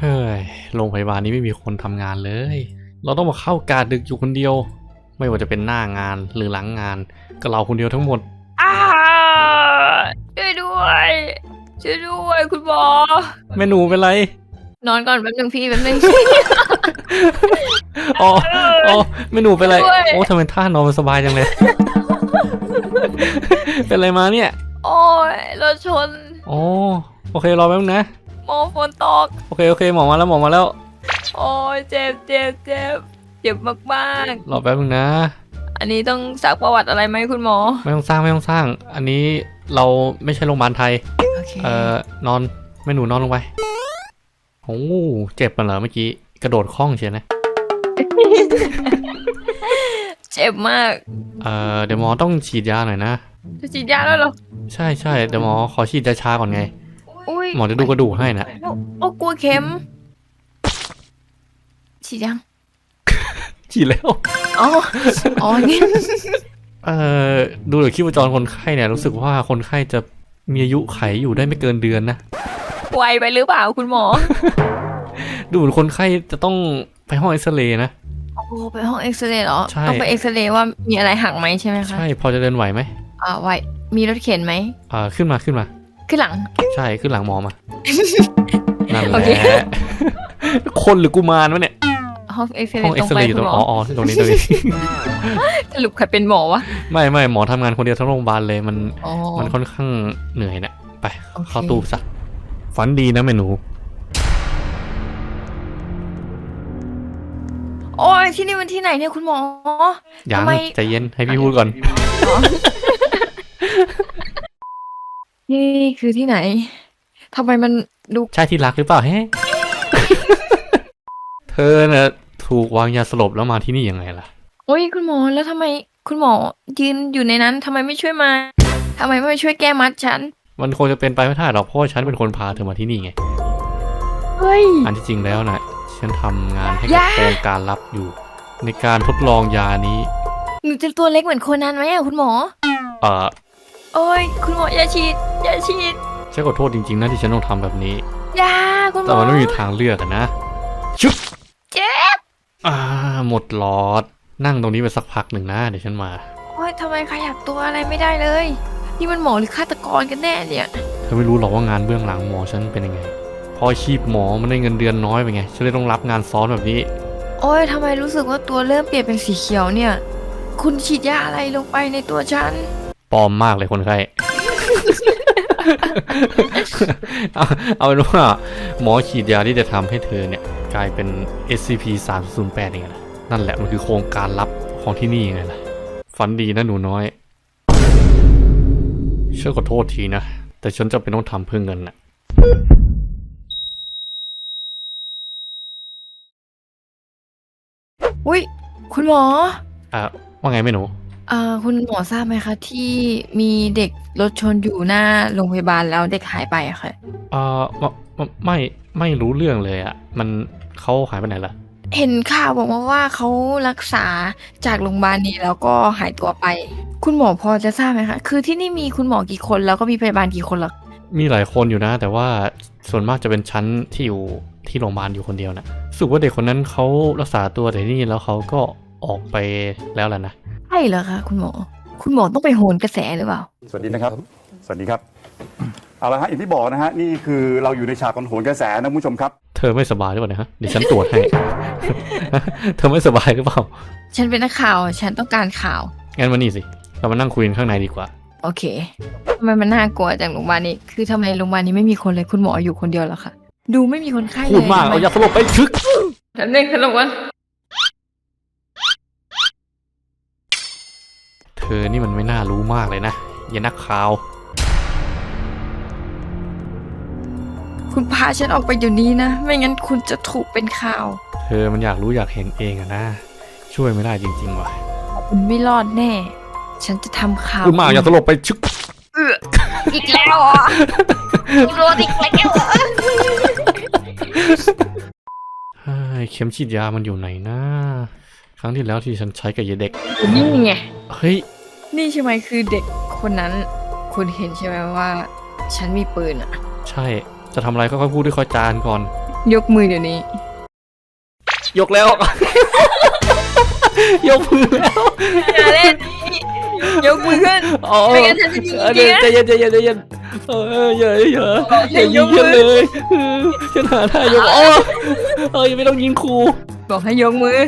เฮ้ย โรงพยาบาลนี้ไม่มีคนทำงานเลย เราต้องมาเข้ากาดึกอยู่คนเดียว ไม่ว่าจะเป็นหน้างานหรือหลังงาน ก็เราคนเดียวทั้งหมดอ้าช่วยด้วยช่วยด้วยคุณหมอแม่หนูเป็นไร นอนก่อนแป๊บนึงพี่แป๊บนึงอ๋ออ๋อแม่หนูเป็นไรด้วยโอ้ทำไมท่านอนมันสบายจังเลย เป็นไรมาเนี่ย โอ้ยรถชนอ๋อโอเครอแป๊บนึงนะ หมอฝนตก โอเคโอเคหมอมาแล้วหมอมาแล้ว โอ้ยเจ็บเจ็บเจ็บเจ็บมากรอแป๊บนึงนะ ๆ อันนี้ต้องสักประวัติอะไรไหมคุณหมอ ไม่ต้องสร้างไม่ต้องสร้าง อันนี้เราไม่ใช่โรงพยาบาลไทย โอเคเอ่อนอนแม่หนูนอนลงไปโอ้เจ็บมันเหรอเมื่อกี้ กระโดดคล่องเชียวนะ เจ็บมากเอ่อเดี๋ยวหมอต้องฉีดยาหน่อยนะ จะฉีดยาแล้วเหรอ ใช่ใช่เดี๋ยวหมอขอฉีดยาชาก่อนไง อุ้ยหมอจะดูกระดูกให้นะโอ้โอ้กลัวเข็ม ฉีดยัง ฉีดแล้ว อ๋อ อ๋อนี่เอ่อดูจากชีพจรคนไข้เนี่ยรู้สึกว่าคนไข้จะมีอายุไขอยู่ได้ไม่เกินเดือนนะไวไปหรือเปล่าคุณหมอ ดูเหมือนคนไข้จะต้องไปห้องเอ็กซเรย์นะโอ้ไปห้องเอ็กซเรย์เหรอใช่ต้องไปเอ็กซเรย์ว่ามีอะไรหักไหมใช่ไหมคะ ใช่ พอจะเดินไหวไหมอ่าไหว มีรถเข็นไหมอ่าขึ้นมาขึ้นมา ขึ้นหลัง ใช่ขึ้นหลังหมอมานั่นแหโอละเค คนหรือกุมารวะเนี่ยห้องเอ็กซเรห้องย์เอ็ตกรงซไปเรย์อยู่ตคุรณงหมอ๋อออ๋อตรงนี้ตรงนี้ สรุปใครเป็นหมอวะไม่ไม่หมอทำงานคนเดียวทั้งโรงพยาบาลเลยมัน อ๋อ มันค่อนข้างเหนื่อยนะไป โอเค เข้าตู้ซะฝันดีนะแม่หนู โอ้ยที่นี่มันที่ไหนเนี่ยคุณหมอ ยังทำไม ใจเย็นให้พี่พูดก่อน นี่คือที่ไหนทำไมมันดูใช่ที่รักหรือเปล่าเฮ้เธอน่ะถูกวางยาสลบแล้วมาที่นี่ยังไงล่ะ โอ้ยคุณหมอแล้วทำไมคุณหมอยืนอยู่ในนั้นทำไมไม่ช่วยมาทำไมไม่ช่วยแก้มัดฉัน มันคงจะเป็นไปไม่ได้หรอกเพราะว่าฉันเป็นคนพาเธอมาที่นี่ไง เฮ้ย อันที่จริงแล้วนะฉันทำงานให้กับยาโครงการลับอยู่ ในการทดลองยานี้ หนูจะตัวเล็กเหมือนโคนนั้นไหมอะคุณหมอ เอ่อ โอ้ยคุณหมออย่าฉีดอย่าฉีดฉันขอโทษจริงๆนะที่ฉันต้องทำแบบนี้ อย่าคุณหมแต่อมันไม่มีทางเลือกอะนะชุบเจ็บอ่าหมดหลอด นั่งตรงนี้ไปสักพักหนึ่งนะเดี๋ยวฉันมาโอ้ยทำไมขยับตัวอะไรไม่ได้เลย นี่มันหมอหรือฆาตกรกันแน่เนี่ย เธอไม่รู้หรอกว่างานเบื้องหลังหมอฉันเป็นยังไงพออาชีพหมอมันได้เงินเดือนน้อยไปไงฉันเลยต้องรับงานซ้อนแบบนี้ โอ้ยทำไมรู้สึกว่าตัวเริ่มเปลี่ยนเป็นสีเขียวเนี่ย คุณฉีดยาอะไรลงไปในตัวฉัน ปลอมมากเลยคนไข้ เอาเอาเป็นว่าหมอฉีดยาที่จะทำให้เธอเนี่ย กลายเป็น SCP 3 0 8ยังไงล่ะนั่นแหละมันคือโครงการลับของที่นี่ยังไงล่ะ ฝันดีนะหนูน้อยฉันขอโทษทีนะ แต่ฉันจะเป็นต้องทำเพื่อเงินน่ะอุ้ยคุณหมออะว่าไงแม่หนูเอ่อคุณหมอทราบไหมคะ ที่มีเด็กรถชนอยู่หน้าโรงพยาบาลแล้วเด็กหายไปอะค่ะ เอ่อไม่ไม่ไม่รู้เรื่องเลยอะ มันเขาหายไปไหนล่ะ เห็นข่าวบอกมาว่าเขารักษาจากโรงพยาบาลนี้แล้วก็หายตัวไป คุณหมอพอจะทราบไหมคะ คือที่นี่มีคุณหมอกี่คนแล้วก็มีพยาบาลกี่คนเหรอมีหลายคนอยู่นะ แต่ว่าส่วนมากจะเป็นชั้นที่อยู่ที่โรงพยาบาลอยู่คนเดียวนะรู้สึกว่าเด็กคนนั้นเขารักษาตัวแต่ที่นี่แล้วเขาก็ออกไปแล้วแหละนะ ใช่เหรอคะคุณหมอ คุณหมอต้องไปโหนกระแสหรือเปล่า สวัสดีนะครับ สวัสดีครับ เอาละฮะอย่างที่บอกนะฮะนี่คือเราอยู่ในฉากของโหนกระแสนะคุณผู้ชมครับ เธอไม่สบายหรือเปล่าเนะฮะเดี๋ยวฉันตรวจให้ เธอไม่สบายหรือเปล่า ฉันเป็นนักข่าว ฉันต้องการข่าว งั้นมานี่สิ เรามานั่งคุยกันข้างในดีกว่า โอเคทำไมมันน่ากลัวจากโรงพยาบาลนี้ คือทำไมโรงพยาบาลนี้ไม่มีคนเลยคุณหมออยู่คนเดียวเหรอคะ ดูไม่มีคนไข้เลยพูดมากเอายาสลบไปชึก ฉันเล่นขนมวัน เธ อนี่มันไม่น่ารู้มากเลยนะอย่านักข่าว คุณพาฉันออกไปเดี๋ยวนี้นะ ไม่งั้นคุณจะถูกเป็นข่าว เธอมันอยากรู้อยากเห็นเองอะนะ ช่วยไม่ได้จริงๆว่ะคุณไม่รอดแน่ ฉันจะทำข่าวพูดมากอย่าสลบไปชึกเอื้ออีกแล้วเหรอคุณโรดอีกแล้วเหรอเฮ้ยเข็มฉีดยามันอยู่ไหนนะ ครั้งที่แล้วที่ฉันใช้กับยายเด็ก นี่ไง เฮ้ย นี่ใช่ไหมคือเด็กคนนั้น คุณเห็นใช่ไหมว่า ฉันมีปืนอะใช่ จะทำอะไรค่อยๆพูดด้วยค่อยจานก่อน ยกมือเดี๋ยวนี้ ยกแล้ว ยกมือแล้ว อย่าเล่นยกมือขึ้น อ๋อไม่งั้นฉันจะยิงเออจริงๆนะใจเย็นใจเย็นใจเย็นเอออย่าอย่าอย่ายิงฉันเลยเออฉันหาท่ายกอ๋อเออยังไม่ต้องยิงครูบอกให้ยกมือ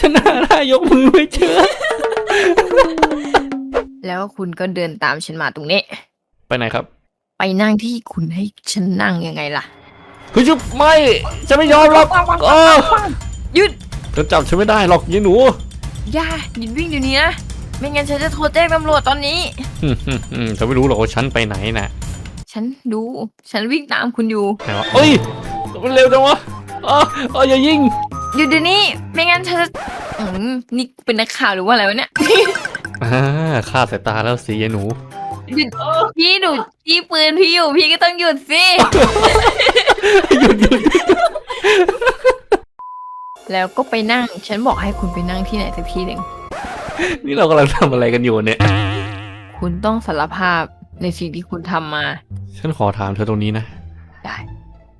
ฉันหาท่ายกมือไม่เจอ แล้วคุณก็เดินตามฉันมาตรงนี้ ไปไหนครับ ไปนั่งที่คุณให้ฉันนั่งยังไงล่ะเฮ้ยจุ๊บไม่ฉันไม่ยอมหรอกเออหยุดเธอจับฉันไม่ได้หรอกยี่หนูอย่าหยุดวิ่งเดี๋ยวนี้นะไม่งั้นฉันจะโทรแจ้งตำรวจตอนนี้อืมอืมอืมเธอไม่รู้หรอกว่าฉันไปไหนนะฉันดูฉันวิ่งตามคุณอยู่ไหนวะเอ้ยมันเร็วจังวะอ๋ออ๋ออย่ายิงหยุดเดี๋ยวนี้ ไม่งั้นฉันจะอืมนี่เป็นนักข่าวหรือว่าอะไรวะเนี่ย อ่าฆ่าสายตาแล้วสิยายหนู หยุดพี่ดูพี่ปืนพี่อยู่พี่ก็ต้องหยุดสิหยุดหยุดแล้วก็ไปนั่ง ฉันบอกให้คุณไปนั่งที่ไหนสักที่หนึ่ง นี่เรากำลังทำอะไรกันอยู่เนี่ย คุณต้องสารภาพในสิ่งที่คุณทำมา ฉันขอถามเธอตรงนี้นะ ได้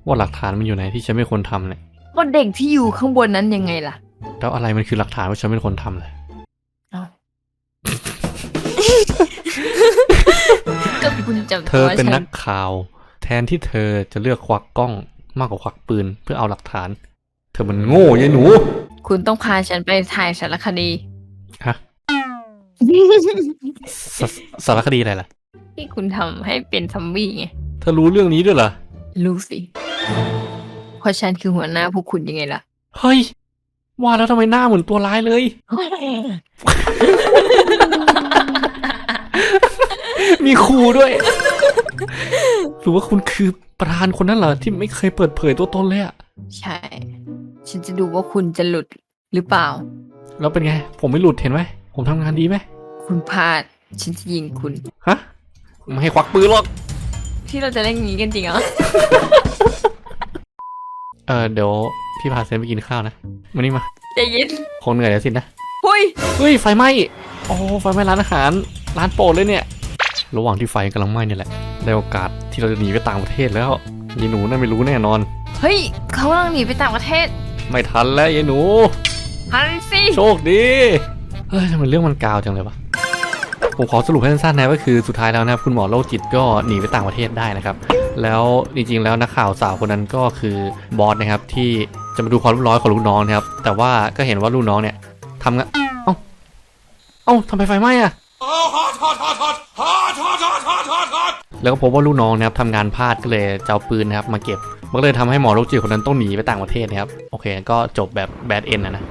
ว่าหลักฐานมันอยู่ไหนที่ฉันไม่ควรทำเนี่ยก็เด็กที่อยู่ข้างบนนั้นยังไงล่ะ แล้วอะไรมันคือหลักฐานว่าฉันเป็นคนทำเลย เธตัวอเป็นฉันักข่าว แทนที่เธอจะเลือกควักกล้องมากกว่าควักปืนเพื่อเอาหลักฐาน เธอมันโง่ยายหนู คุณต้องพาฉันไปถ่ายสารคดีฮะสสารคดีอะไรล่ะ ที่คุณทำให้เป็นซอมบี้ไง เธอรู้เรื่องนี้ด้วยเหรอ รู้สิ เพราะฉันคือหัวหน้าพวกคุณยังไงล่ะ เฮ้ย ว่าแล้วทำไมหน้าเหมือนตัวร้ายเลย มีครูด้วย หรือว่าคุณคือประธานคนนั้นเหรอที่ไม่เคยเปิดเผยตัวตนเลยอะใช่ ฉันจะดูว่าคุณจะหลุดหรือเปล่า แล้วเป็นไง ผมไม่หลุดเห็นไหม ผมทำงานดีไหม คุณพลาด ฉันจะยิงคุณ ฮะ ไม่ให้ควักปืนหรอก ที่เราจะเล่นอย่างนี้กันจริงเหรอ เออเดี๋ยวพี่พาเซนไปกินข้าวนะมานี่มา ใจเย็นคงเหนื่อยแล้วสินะ หุย เฮ้ยไฟไหม้ โอ้ไฟไหม้ร้านอาหาร ร้านโปรดเลยเนี่ย ระหว่างที่ไฟกำลังไหม้เนี่ยแหละได้โอกาสที่เราจะหนีไปต่างประเทศแล้วยายหนูน่าไม่รู้แน่นอน เฮ้ยเขากำลังหนีไปต่างประเทศ ไม่ทันแล้วยายหนูฮันสิโชคดีเฮ้ยทำไมเรื่องมันกาวจังเลยวะผมขอสรุปให้สั้นๆนะก็คือสุดท้ายแล้วนะครับคุณหมอโรคจิตก็หนีไปต่างประเทศได้นะครับ แล้วจริงๆแล้วนักข่าวสาวคนนั้นก็คือบอสนะครับที่จะมาดูความเรียบร้อยของลูกน้องนะครับ แต่ว่าก็เห็นว่าลูกน้องเนี่ยทำงานเอ้าเอ้าทำไมไฟไหม้อะ แล้วก็พบว่าลูกน้องนะครับทำงานพลาดก็เลยจะเอาปืนนะครับมาเก็บมันก็เลยทำให้หมอโรคจิตคนนั้นต้องหนีไปต่างประเทศนะครับโอเคก็จบแบบแบดเอ็นนะนะ